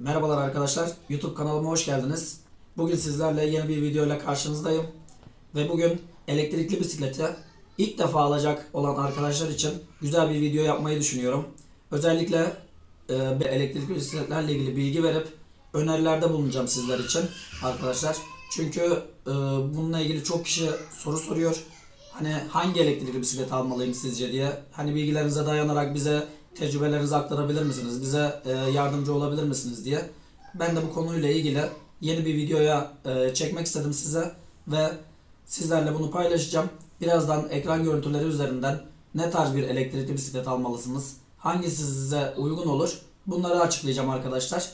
Merhabalar arkadaşlar. YouTube kanalıma hoş geldiniz. Bugün sizlerle yeni bir video ile karşınızdayım. Ve bugün elektrikli bisikleti ilk defa alacak olan arkadaşlar için güzel bir video yapmayı düşünüyorum. Özellikle e, elektrikli bisikletlerle ilgili bilgi verip önerilerde bulunacağım sizler için arkadaşlar. Çünkü e, bununla ilgili çok kişi soru soruyor. Hani hangi elektrikli bisiklet almalıyım sizce diye. Hani bilgilerinize dayanarak bize tecrübelerinizi aktarabilir misiniz? Bize e, yardımcı olabilir misiniz diye. Ben de bu konuyla ilgili yeni bir videoya e, çekmek istedim size ve sizlerle bunu paylaşacağım. Birazdan ekran görüntüleri üzerinden ne tarz bir elektrikli bisiklet almalısınız? Hangisi size uygun olur? Bunları açıklayacağım arkadaşlar.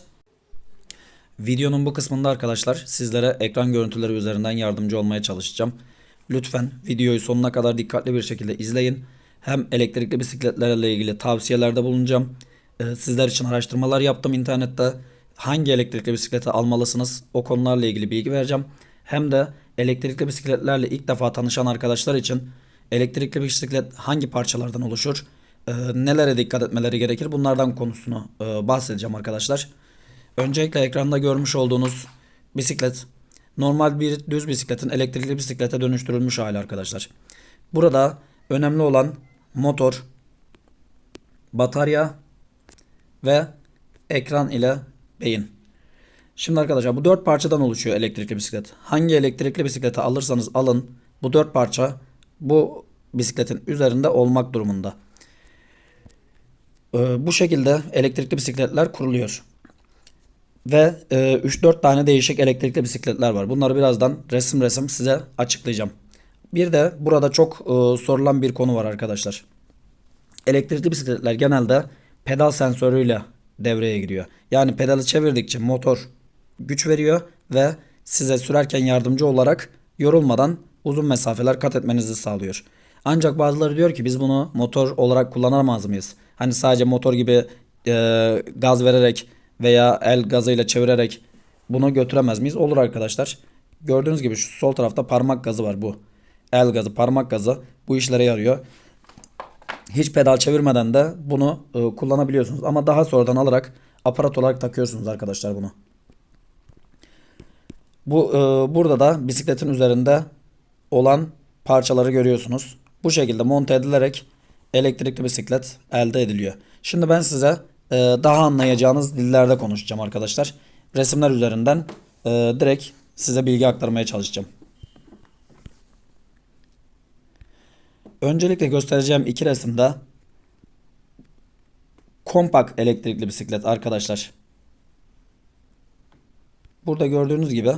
Videonun bu kısmında arkadaşlar sizlere ekran görüntüleri üzerinden yardımcı olmaya çalışacağım. Lütfen videoyu sonuna kadar dikkatli bir şekilde izleyin. Hem elektrikli bisikletlerle ilgili tavsiyelerde bulunacağım. Ee, Sizler için araştırmalar yaptım internette. Hangi elektrikli bisikleti almalısınız o konularla ilgili bilgi vereceğim. Hem de elektrikli bisikletlerle ilk defa tanışan arkadaşlar için elektrikli bisiklet hangi parçalardan oluşur? Ee, Nelere dikkat etmeleri gerekir? Bunlardan konusunu e, bahsedeceğim arkadaşlar. Öncelikle ekranda görmüş olduğunuz bisiklet normal bir düz bisikletin elektrikli bisiklete dönüştürülmüş hali arkadaşlar. Burada önemli olan motor, batarya ve ekran ile beyin. Şimdi arkadaşlar bu dört parçadan oluşuyor elektrikli bisiklet. Hangi elektrikli bisikleti alırsanız alın bu dört parça bu bisikletin üzerinde olmak durumunda. Ee, bu şekilde elektrikli bisikletler kuruluyor. Ve e, 3-4 tane değişik elektrikli bisikletler var. Bunları birazdan resim resim size açıklayacağım. Bir de burada çok e, sorulan bir konu var arkadaşlar. Elektrikli bisikletler genelde pedal sensörüyle devreye giriyor. Yani pedalı çevirdikçe motor güç veriyor ve size sürerken yardımcı olarak yorulmadan uzun mesafeler kat etmenizi sağlıyor. Ancak bazıları diyor ki biz bunu motor olarak kullanamaz mıyız? Hani sadece motor gibi e, gaz vererek veya el gazıyla çevirerek bunu götüremez miyiz? Olur arkadaşlar. Gördüğünüz gibi şu sol tarafta parmak gazı var bu. El gazı, parmak gazı bu işlere yarıyor. Hiç pedal çevirmeden de bunu e, kullanabiliyorsunuz. Ama daha sonradan alarak aparat olarak takıyorsunuz arkadaşlar bunu. Bu e, burada da bisikletin üzerinde olan parçaları görüyorsunuz. Bu şekilde monte edilerek elektrikli bisiklet elde ediliyor. Şimdi ben size e, daha anlayacağınız dillerde konuşacağım arkadaşlar. Resimler üzerinden e, direkt size bilgi aktarmaya çalışacağım. Öncelikle göstereceğim iki resimde kompakt elektrikli bisiklet arkadaşlar. Burada gördüğünüz gibi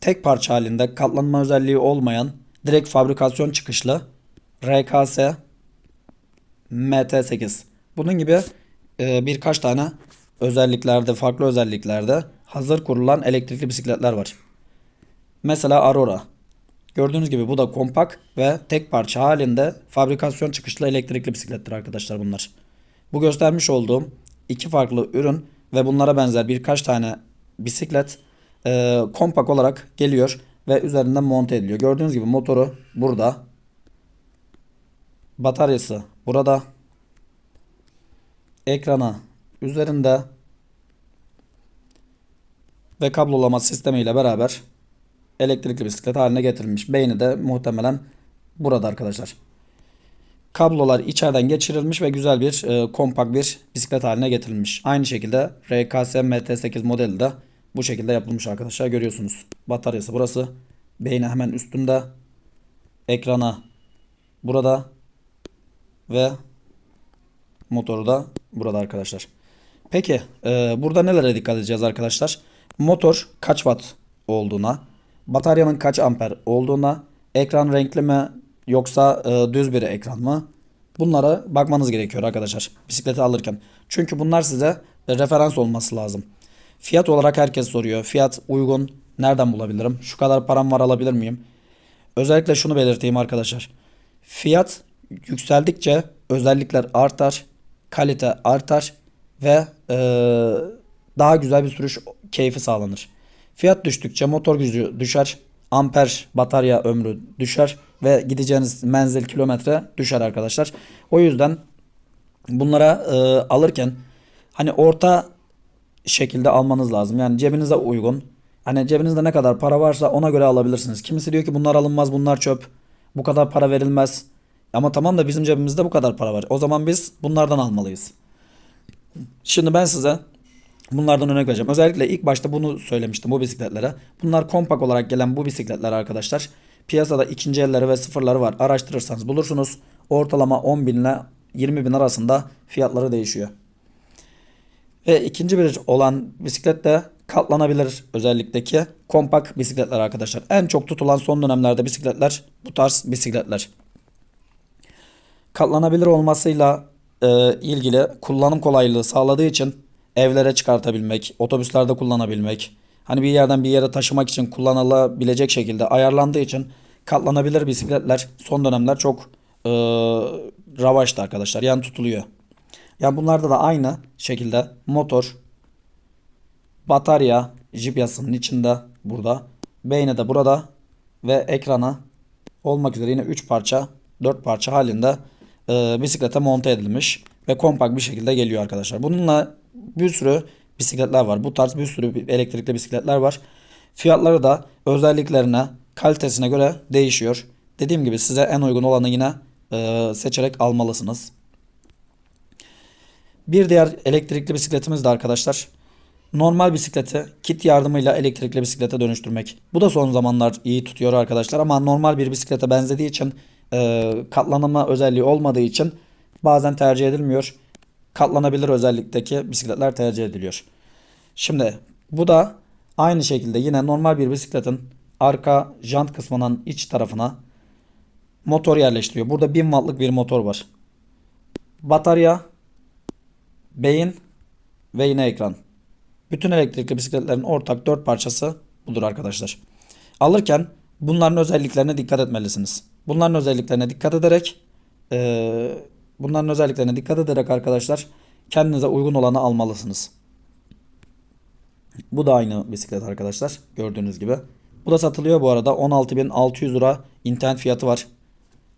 tek parça halinde katlanma özelliği olmayan direkt fabrikasyon çıkışlı RKS MT8. Bunun gibi e, birkaç tane özelliklerde, farklı özelliklerde hazır kurulan elektrikli bisikletler var. Mesela Aurora. Gördüğünüz gibi bu da kompakt ve tek parça halinde fabrikasyon çıkışlı elektrikli bisiklettir arkadaşlar bunlar. Bu göstermiş olduğum iki farklı ürün ve bunlara benzer birkaç tane bisiklet e, kompakt olarak geliyor ve üzerinden monte ediliyor. Gördüğünüz gibi motoru burada. Bataryası burada. Ekrana üzerinde ve kablolama sistemiyle beraber elektrikli bisiklet haline getirilmiş. Beyni de muhtemelen burada arkadaşlar. Kablolar içeriden geçirilmiş ve güzel bir e, kompakt bir bisiklet haline getirilmiş. Aynı şekilde RKS MT8 modeli de bu şekilde yapılmış arkadaşlar görüyorsunuz. Bataryası burası. Beyni hemen üstünde. Ekrana burada ve motoru da burada arkadaşlar. Peki e, burada nelere dikkat edeceğiz arkadaşlar? Motor kaç watt olduğuna, bataryanın kaç amper olduğuna, ekran renkli mi yoksa e, düz bir ekran mı? Bunlara bakmanız gerekiyor arkadaşlar bisikleti alırken. Çünkü bunlar size referans olması lazım. Fiyat olarak herkes soruyor. Fiyat uygun. Nereden bulabilirim? Şu kadar param var alabilir miyim? Özellikle şunu belirteyim arkadaşlar. Fiyat yükseldikçe özellikler artar, kalite artar ve e, daha güzel bir sürüş keyfi sağlanır. Fiyat düştükçe motor gücü düşer, amper batarya ömrü düşer ve gideceğiniz menzil kilometre düşer arkadaşlar. O yüzden bunlara e, alırken hani orta şekilde almanız lazım. Yani cebinize uygun. Hani cebinizde ne kadar para varsa ona göre alabilirsiniz. Kimisi diyor ki bunlar alınmaz, bunlar çöp. Bu kadar para verilmez. Ama tamam da bizim cebimizde bu kadar para var. O zaman biz bunlardan almalıyız. Şimdi ben size bunlardan örnek vereceğim. Özellikle ilk başta bunu söylemiştim bu bisikletlere. Bunlar kompak olarak gelen bu bisikletler arkadaşlar. Piyasada ikinci elleri ve sıfırları var. Araştırırsanız bulursunuz. Ortalama 10 bin ile 20 bin arasında fiyatları değişiyor. Ve ikinci bir olan bisiklet de katlanabilir özellikteki kompak bisikletler arkadaşlar. En çok tutulan son dönemlerde bisikletler bu tarz bisikletler. Katlanabilir olmasıyla e, ilgili kullanım kolaylığı sağladığı için evlere çıkartabilmek, otobüslerde kullanabilmek, hani bir yerden bir yere taşımak için kullanılabilecek şekilde ayarlandığı için katlanabilir bisikletler son dönemler çok e, ravaşta arkadaşlar. Yani tutuluyor. Yani bunlarda da aynı şekilde motor, batarya, JPS'ın içinde burada, beyni de burada ve ekrana olmak üzere yine 3 parça, 4 parça halinde e, bisiklete monte edilmiş ve kompakt bir şekilde geliyor arkadaşlar. Bununla bir sürü bisikletler var. Bu tarz bir sürü elektrikli bisikletler var. Fiyatları da özelliklerine, kalitesine göre değişiyor. Dediğim gibi size en uygun olanı yine e, seçerek almalısınız. Bir diğer elektrikli bisikletimiz de arkadaşlar. Normal bisikleti kit yardımıyla elektrikli bisiklete dönüştürmek. Bu da son zamanlar iyi tutuyor arkadaşlar ama normal bir bisiklete benzediği için e, katlanma özelliği olmadığı için bazen tercih edilmiyor. Katlanabilir özellikteki bisikletler tercih ediliyor. Şimdi bu da aynı şekilde yine normal bir bisikletin arka jant kısmının iç tarafına motor yerleştiriyor. Burada 1000 wattlık bir motor var. Batarya, beyin ve yine ekran. Bütün elektrikli bisikletlerin ortak dört parçası budur arkadaşlar. Alırken bunların özelliklerine dikkat etmelisiniz. Bunların özelliklerine dikkat ederek eee, bunların özelliklerine dikkat ederek arkadaşlar kendinize uygun olanı almalısınız. Bu da aynı bisiklet arkadaşlar gördüğünüz gibi. Bu da satılıyor bu arada 16.600 lira internet fiyatı var.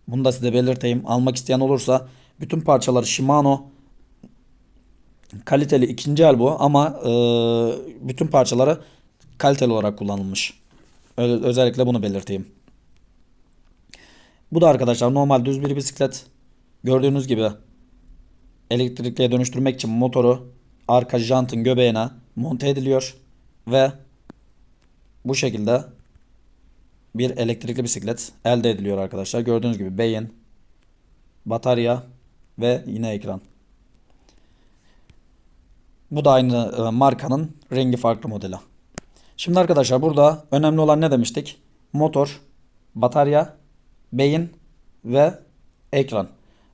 Bunu da size belirteyim. Almak isteyen olursa bütün parçaları Shimano kaliteli ikinci el bu ama e, bütün parçaları kaliteli olarak kullanılmış. Özellikle bunu belirteyim. Bu da arkadaşlar normal düz bir bisiklet. Gördüğünüz gibi elektrikliye dönüştürmek için motoru arka jantın göbeğine monte ediliyor ve bu şekilde bir elektrikli bisiklet elde ediliyor arkadaşlar. Gördüğünüz gibi beyin, batarya ve yine ekran. Bu da aynı e, markanın rengi farklı modeli. Şimdi arkadaşlar burada önemli olan ne demiştik? Motor, batarya, beyin ve ekran.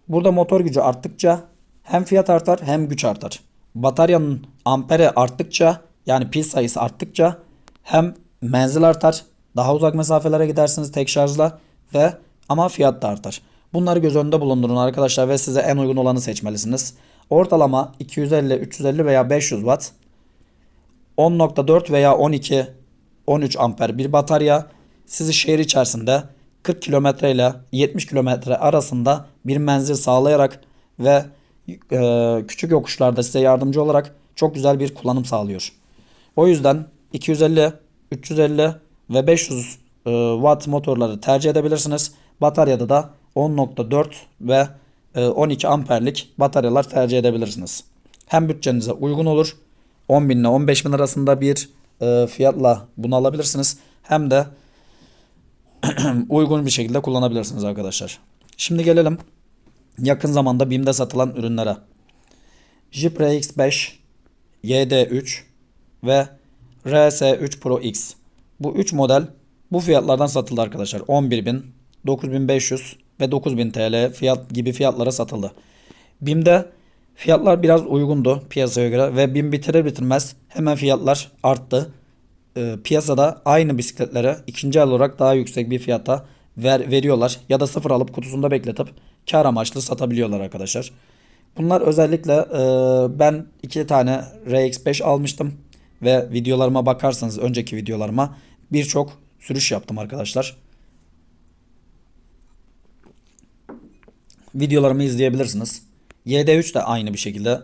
Burada motor gücü arttıkça hem fiyat artar hem güç artar. Bataryanın amperi arttıkça yani pil sayısı arttıkça hem menzil artar. Daha uzak mesafelere gidersiniz tek şarjla ve ama fiyat da artar. Bunları göz önünde bulundurun arkadaşlar ve size en uygun olanı seçmelisiniz. Ortalama 250, 350 veya 500 watt 10.4 veya 12 13 amper bir batarya sizi şehir içerisinde 40 kilometre ile 70 kilometre arasında bir menzil sağlayarak ve e, küçük yokuşlarda size yardımcı olarak çok güzel bir kullanım sağlıyor. O yüzden 250, 350 ve 500 e, watt motorları tercih edebilirsiniz. Bataryada da 10.4 ve e, 12 amperlik bataryalar tercih edebilirsiniz. Hem bütçenize uygun olur. 10 bin ile 15 bin arasında bir e, fiyatla bunu alabilirsiniz. Hem de uygun bir şekilde kullanabilirsiniz arkadaşlar. Şimdi gelelim yakın zamanda BİM'de satılan ürünlere. Jeep RX5, YD3 ve RS3 Pro X. Bu 3 model bu fiyatlardan satıldı arkadaşlar. 11.000, 9.500 ve 9.000 TL fiyat gibi fiyatlara satıldı. BİM'de fiyatlar biraz uygundu piyasaya göre ve BİM bitirir bitirmez hemen fiyatlar arttı. Ee, piyasada aynı bisikletlere ikinci el olarak daha yüksek bir fiyata ver, veriyorlar ya da sıfır alıp kutusunda bekletip kar amaçlı satabiliyorlar arkadaşlar. Bunlar özellikle e, ben iki tane RX5 almıştım ve videolarıma bakarsanız önceki videolarıma birçok sürüş yaptım arkadaşlar. Videolarımı izleyebilirsiniz. YD3 de aynı bir şekilde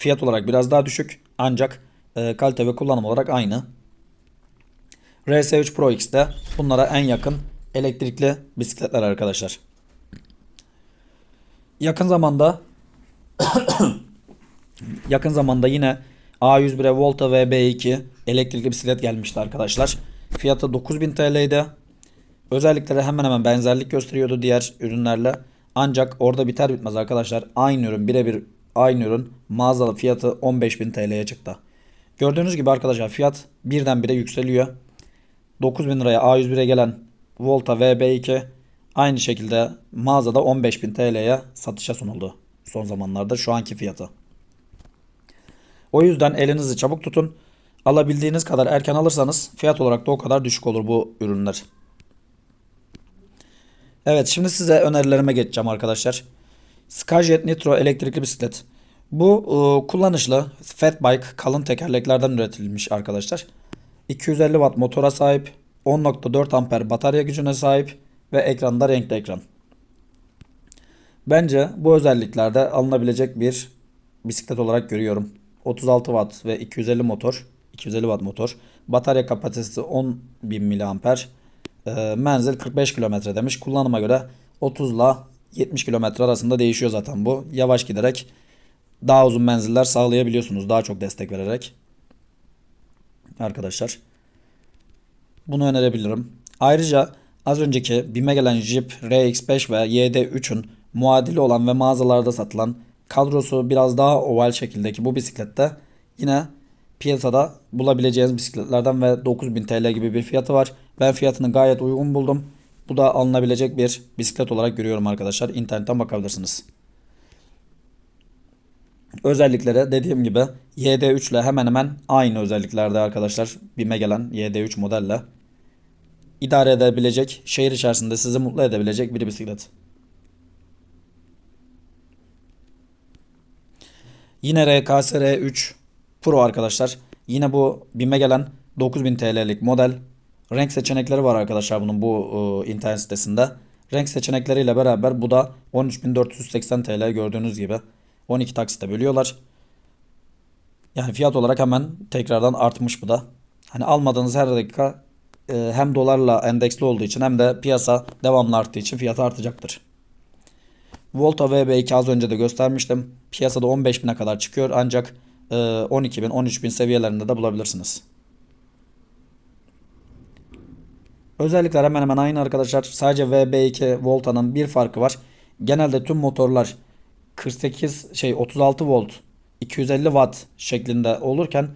Fiyat olarak biraz daha düşük ancak e, kalite ve kullanım olarak aynı. RS3 Pro X de bunlara en yakın elektrikli bisikletler arkadaşlar. Yakın zamanda yakın zamanda yine A101'e Volta VB2 elektrikli bisiklet gelmişti arkadaşlar. Fiyatı 9000 TL'ydi. Özellikleri hemen hemen benzerlik gösteriyordu diğer ürünlerle. Ancak orada biter bitmez arkadaşlar aynı ürün birebir aynı ürün mağazalı fiyatı 15.000 TL'ye çıktı. Gördüğünüz gibi arkadaşlar fiyat birdenbire yükseliyor. 9000 liraya A101'e gelen Volta VB2 aynı şekilde mağazada 15.000 TL'ye satışa sunuldu son zamanlarda şu anki fiyatı. O yüzden elinizi çabuk tutun. Alabildiğiniz kadar erken alırsanız fiyat olarak da o kadar düşük olur bu ürünler. Evet şimdi size önerilerime geçeceğim arkadaşlar. Skyjet Nitro elektrikli bisiklet. Bu e, kullanışlı fat bike kalın tekerleklerden üretilmiş arkadaşlar. 250 watt motora sahip, 10.4 amper batarya gücüne sahip ve ekranda renkli ekran. Bence bu özelliklerde alınabilecek bir bisiklet olarak görüyorum. 36 watt ve 250 motor, 250 watt motor. Batarya kapasitesi 10.000 mAh. E, menzil 45 km demiş. Kullanıma göre 30 ile 70 km arasında değişiyor zaten bu. Yavaş giderek daha uzun menziller sağlayabiliyorsunuz. Daha çok destek vererek. Arkadaşlar. Bunu önerebilirim. Ayrıca az önceki BİM'e gelen Jeep RX5 ve YD3'ün muadili olan ve mağazalarda satılan kadrosu biraz daha oval şekildeki bu bisiklette yine piyasada bulabileceğiniz bisikletlerden ve 9000 TL gibi bir fiyatı var. Ben fiyatını gayet uygun buldum. Bu da alınabilecek bir bisiklet olarak görüyorum arkadaşlar. İnternetten bakabilirsiniz. Özellikleri dediğim gibi YD3 ile hemen hemen aynı özelliklerde arkadaşlar. BİM'e gelen YD3 modelle. İdare edebilecek, şehir içerisinde sizi mutlu edebilecek bir bisiklet. Yine RKS 3 Pro arkadaşlar. Yine bu BİM'e gelen 9000 TL'lik model. Renk seçenekleri var arkadaşlar bunun bu e, internet sitesinde. Renk seçenekleriyle beraber bu da 13.480 TL gördüğünüz gibi. 12 taksite bölüyorlar. Yani fiyat olarak hemen tekrardan artmış bu da. Hani almadığınız her dakika hem dolarla endeksli olduğu için hem de piyasa devamlı arttığı için fiyatı artacaktır. Volta VB2 az önce de göstermiştim. Piyasada 15.000'e kadar çıkıyor ancak e, 12.000 13.000 seviyelerinde de bulabilirsiniz. Özellikler hemen hemen aynı arkadaşlar. Sadece VB2 Volta'nın bir farkı var. Genelde tüm motorlar 48 şey 36 volt 250 watt şeklinde olurken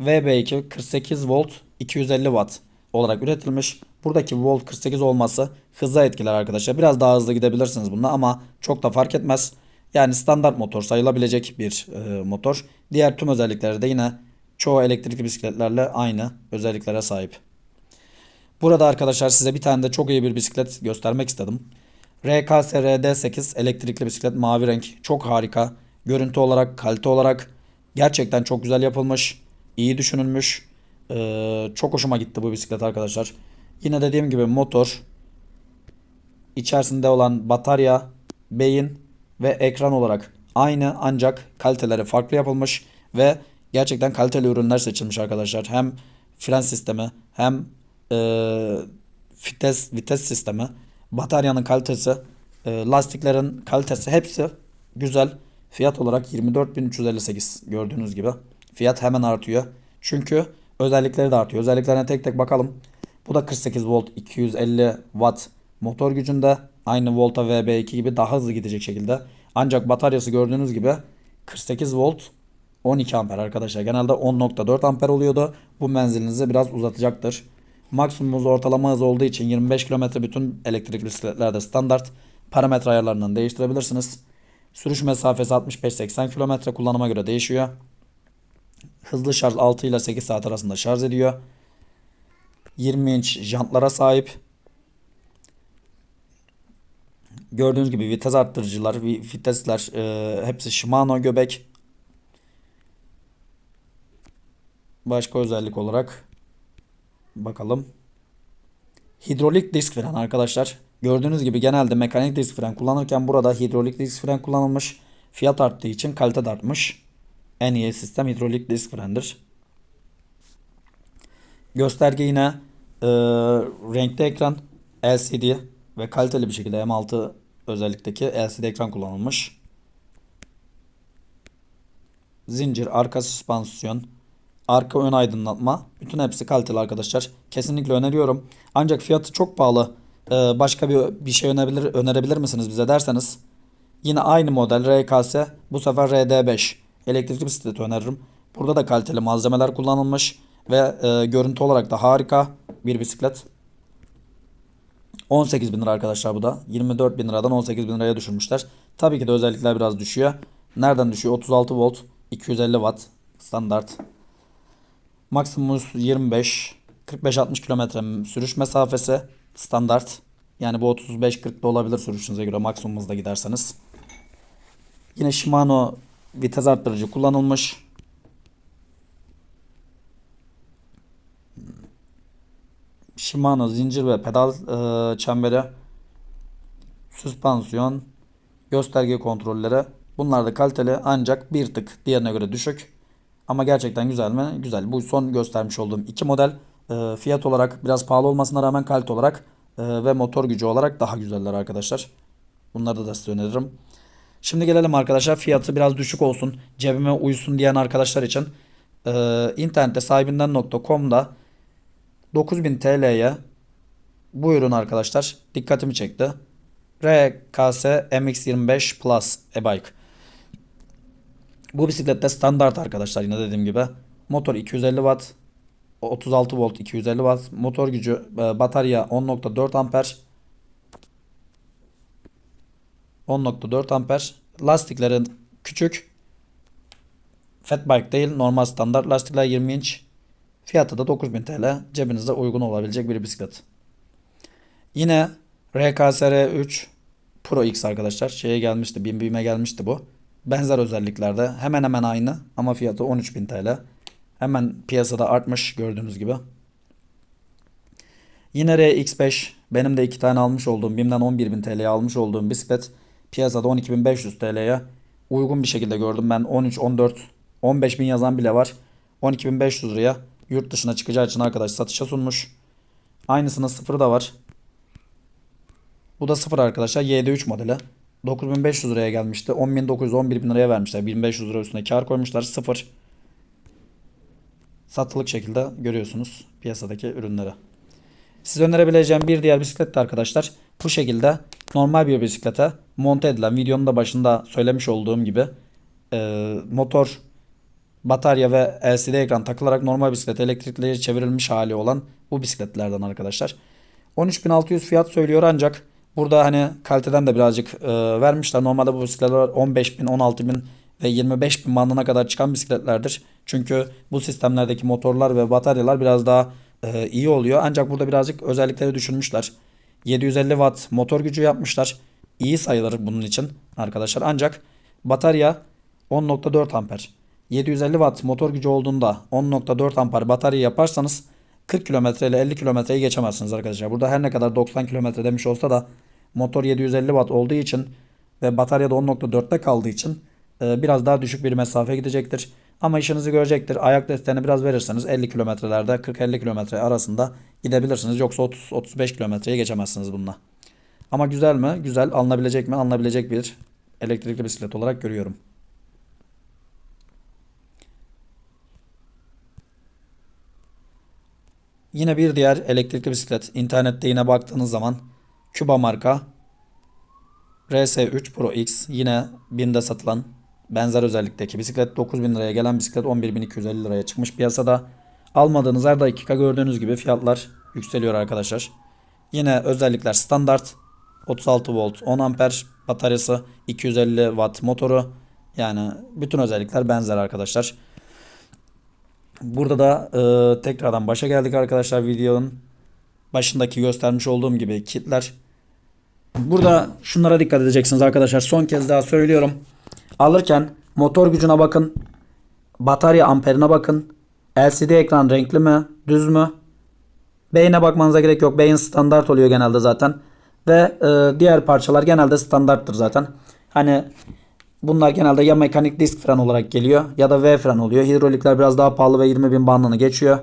VB2 48 volt 250 watt olarak üretilmiş. Buradaki volt 48 olması hızla etkiler arkadaşlar. Biraz daha hızlı gidebilirsiniz bunda ama çok da fark etmez. Yani standart motor sayılabilecek bir e, motor. Diğer tüm özellikleri de yine çoğu elektrikli bisikletlerle aynı özelliklere sahip. Burada arkadaşlar size bir tane de çok iyi bir bisiklet göstermek istedim. RKS RD8 elektrikli bisiklet mavi renk. Çok harika. Görüntü olarak, kalite olarak gerçekten çok güzel yapılmış. iyi düşünülmüş. Ee, çok hoşuma gitti bu bisiklet arkadaşlar. Yine dediğim gibi motor, içerisinde olan batarya, beyin ve ekran olarak aynı ancak kaliteleri farklı yapılmış ve gerçekten kaliteli ürünler seçilmiş arkadaşlar. Hem fren sistemi hem e, vites vites sistemi, bataryanın kalitesi, e, lastiklerin kalitesi hepsi güzel. Fiyat olarak 24.358 gördüğünüz gibi. Fiyat hemen artıyor. Çünkü özellikleri de artıyor. Özelliklerine tek tek bakalım. Bu da 48 volt 250 watt motor gücünde. Aynı Volta VB2 gibi daha hızlı gidecek şekilde. Ancak bataryası gördüğünüz gibi 48 volt 12 amper arkadaşlar. Genelde 10.4 amper oluyordu. Bu menzilinizi biraz uzatacaktır. Maksimum hız ortalama hız olduğu için 25 km bütün elektrikli bisikletlerde standart. Parametre ayarlarından değiştirebilirsiniz. Sürüş mesafesi 65-80 km kullanıma göre değişiyor. Hızlı şarj 6 ile 8 saat arasında şarj ediyor. 20 inç jantlara sahip. Gördüğünüz gibi vites arttırıcılar, vitesler e, hepsi Shimano göbek. Başka özellik olarak bakalım. Hidrolik disk fren arkadaşlar. Gördüğünüz gibi genelde mekanik disk fren kullanırken burada hidrolik disk fren kullanılmış. Fiyat arttığı için kalite de artmış. En iyi sistem hidrolik disk frendir. Gösterge yine e, renkli ekran, LCD ve kaliteli bir şekilde M6 özellikteki LCD ekran kullanılmış. Zincir, arka süspansiyon, arka ön aydınlatma. Bütün hepsi kaliteli arkadaşlar. Kesinlikle öneriyorum. Ancak fiyatı çok pahalı. Ee, başka bir bir şey önebilir, önerebilir misiniz bize derseniz. Yine aynı model RKS. Bu sefer RD5. Elektrikli bisikleti öneririm. Burada da kaliteli malzemeler kullanılmış. Ve e, görüntü olarak da harika bir bisiklet. 18 bin lira arkadaşlar bu da. 24 bin liradan 18 bin liraya düşürmüşler. Tabii ki de özellikler biraz düşüyor. Nereden düşüyor? 36 volt, 250 watt standart. Maksimum hız 25, 45-60 kilometre sürüş mesafesi standart. Yani bu 35-40 da olabilir sürüşünüze göre maksimum hızda giderseniz. Yine Shimano vites arttırıcı kullanılmış. Shimano zincir ve pedal e, çemberi, süspansiyon, gösterge kontrolleri. Bunlar da kaliteli ancak bir tık diğerine göre düşük. Ama gerçekten güzel mi? Güzel. Bu son göstermiş olduğum iki model e, fiyat olarak biraz pahalı olmasına rağmen kalite olarak e, ve motor gücü olarak daha güzeller arkadaşlar. Bunları da size öneririm. Şimdi gelelim arkadaşlar fiyatı biraz düşük olsun cebime uysun diyen arkadaşlar için e, internette sahibinden.com'da 9000 TL'ye bu ürün arkadaşlar dikkatimi çekti. RKS MX25 Plus e-bike. Bu bisiklette standart arkadaşlar yine dediğim gibi. Motor 250 watt, 36 volt 250 watt, motor gücü e, batarya 10.4 amper. 10.4 amper. Lastiklerin küçük. Fat bike değil normal standart lastikler 20 inç. Fiyatı da 9000 TL. Cebinize uygun olabilecek bir bisiklet. Yine RKSR 3 Pro X arkadaşlar. Şeye gelmişti. Bim Bim'e gelmişti bu. Benzer özelliklerde. Hemen hemen aynı ama fiyatı 13.000 TL. Hemen piyasada artmış gördüğünüz gibi. Yine RX5 benim de iki tane almış olduğum BİM'den 11.000 TL'ye almış olduğum bisiklet piyasada 12.500 TL'ye uygun bir şekilde gördüm. Ben 13, 14, 15.000 yazan bile var. 12.500 liraya yurt dışına çıkacağı için arkadaş satışa sunmuş. Aynısının sıfırı da var. Bu da sıfır arkadaşlar. YD3 modeli. 9500 liraya gelmişti. 10.900 11.000 liraya vermişler. 1500 lira üstüne kar koymuşlar. Sıfır. Satılık şekilde görüyorsunuz piyasadaki ürünleri. Size önerebileceğim bir diğer bisiklet de arkadaşlar bu şekilde normal bir bisiklete monte edilen videonun da başında söylemiş olduğum gibi e, motor, batarya ve LCD ekran takılarak normal bisiklete elektrikli çevrilmiş hali olan bu bisikletlerden arkadaşlar. 13.600 fiyat söylüyor ancak burada hani kaliteden de birazcık e, vermişler. Normalde bu bisikletler 15.000, 16.000 ve 25.000 bandına kadar çıkan bisikletlerdir. Çünkü bu sistemlerdeki motorlar ve bataryalar biraz daha e, iyi oluyor. Ancak burada birazcık özellikleri düşürmüşler. 750 watt motor gücü yapmışlar. İyi sayılır bunun için arkadaşlar. Ancak batarya 10.4 amper. 750 watt motor gücü olduğunda 10.4 amper batarya yaparsanız 40 kilometre ile 50 kilometreyi geçemezsiniz arkadaşlar. Burada her ne kadar 90 kilometre demiş olsa da motor 750 watt olduğu için ve batarya da 10.4'te kaldığı için e, biraz daha düşük bir mesafe gidecektir. Ama işinizi görecektir. Ayak desteğini biraz verirseniz 50 kilometrelerde 40-50 kilometre arasında gidebilirsiniz. Yoksa 30-35 kilometreye geçemezsiniz bununla. Ama güzel mi? Güzel. Alınabilecek mi? Alınabilecek bir elektrikli bisiklet olarak görüyorum. Yine bir diğer elektrikli bisiklet. İnternette yine baktığınız zaman Cuba marka RS3 Pro X yine BİM'de satılan benzer özellikteki bisiklet 9000 liraya gelen bisiklet 11.250 liraya çıkmış piyasada. Almadığınız her dakika gördüğünüz gibi fiyatlar yükseliyor arkadaşlar. Yine özellikler standart 36 volt 10 amper bataryası 250 watt motoru yani bütün özellikler benzer arkadaşlar. Burada da e, tekrardan başa geldik arkadaşlar videonun başındaki göstermiş olduğum gibi kitler. Burada şunlara dikkat edeceksiniz arkadaşlar. Son kez daha söylüyorum. Alırken motor gücüne bakın. Batarya amperine bakın. LCD ekran renkli mi? Düz mü? Beyine bakmanıza gerek yok. Beyin standart oluyor genelde zaten. Ve e, diğer parçalar genelde standarttır zaten. Hani Bunlar genelde ya mekanik disk fren olarak geliyor ya da V fren oluyor. Hidrolikler biraz daha pahalı ve 20 bin bandını geçiyor.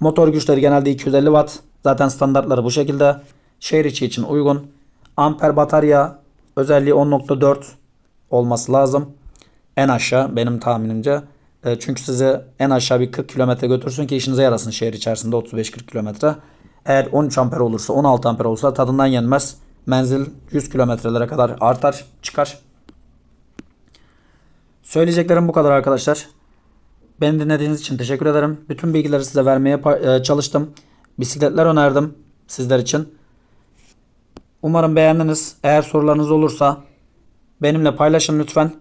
Motor güçleri genelde 250 watt. Zaten standartları bu şekilde. Şehir içi için uygun. Amper batarya özelliği 10.4 olması lazım. En aşağı benim tahminimce. E, Çünkü sizi en aşağı bir 40 kilometre götürsün ki işinize yarasın şehir içerisinde 35-40 kilometre. Eğer 13 amper olursa 16 amper olursa tadından yenmez. Menzil 100 kilometrelere kadar artar çıkar. Söyleyeceklerim bu kadar arkadaşlar. Beni dinlediğiniz için teşekkür ederim. Bütün bilgileri size vermeye e, çalıştım. Bisikletler önerdim sizler için. Umarım beğendiniz. Eğer sorularınız olursa benimle paylaşın lütfen.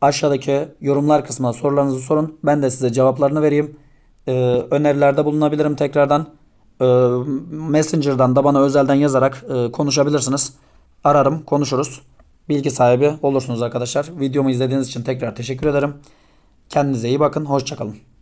Aşağıdaki yorumlar kısmına sorularınızı sorun. Ben de size cevaplarını vereyim. Ee, önerilerde bulunabilirim tekrardan. Ee, Messenger'dan da bana özelden yazarak e, konuşabilirsiniz. Ararım, konuşuruz. Bilgi sahibi olursunuz arkadaşlar. Videomu izlediğiniz için tekrar teşekkür ederim. Kendinize iyi bakın. Hoşçakalın.